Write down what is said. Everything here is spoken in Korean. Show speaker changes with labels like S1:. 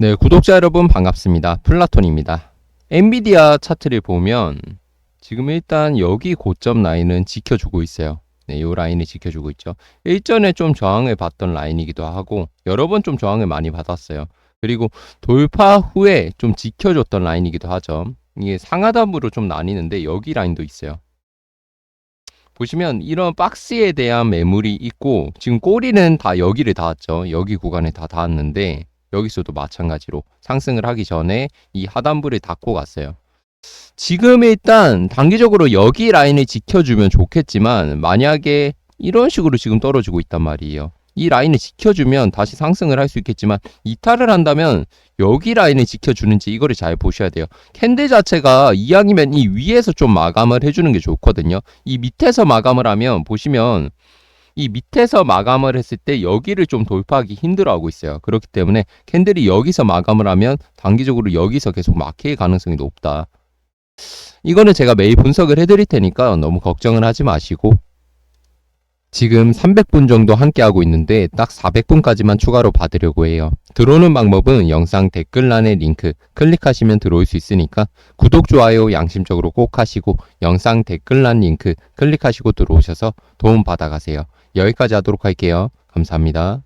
S1: 네, 구독자 여러분 반갑습니다. 플라톤입니다. 엔비디아 차트를 보면 지금 일단 여기 고점 라인은 지켜주고 있어요. 네, 이 라인을 지켜주고 있죠. 일전에 좀 저항을 받던 라인이기도 하고 여러 번 좀 저항을 많이 받았어요. 그리고 돌파 후에 좀 지켜줬던 라인이기도 하죠. 이게 상하단부로 좀 나뉘는데 여기 라인도 있어요. 보시면 이런 박스에 대한 매물이 있고 지금 꼬리는 다 여기를 닿았죠. 여기 구간에 다 닿았는데 여기서도 마찬가지로 상승을 하기 전에 이 하단부를 닫고 갔어요. 지금 일단 단기적으로 여기 라인을 지켜주면 좋겠지만 만약에 이런 식으로 지금 떨어지고 있단 말이에요. 이 라인을 지켜주면 다시 상승을 할 수 있겠지만 이탈을 한다면 여기 라인을 지켜주는지 이거를 잘 보셔야 돼요. 캔들 자체가 이왕이면 이 위에서 좀 마감을 해주는 게 좋거든요. 이 밑에서 마감을 하면 보시면 이 밑에서 마감을 했을 때 여기를 좀 돌파하기 힘들어하고 있어요. 그렇기 때문에 캔들이 여기서 마감을 하면 단기적으로 여기서 계속 막힐 가능성이 높다. 이거는 제가 매일 분석을 해드릴 테니까 너무 걱정을 하지 마시고 지금 300분 정도 함께 하고 있는데 딱 400분까지만 추가로 받으려고 해요. 들어오는 방법은 영상 댓글란에 링크 클릭하시면 들어올 수 있으니까 구독, 좋아요 양심적으로 꼭 하시고 영상 댓글란 링크 클릭하시고 들어오셔서 도움 받아가세요. 여기까지 하도록 할게요. 감사합니다.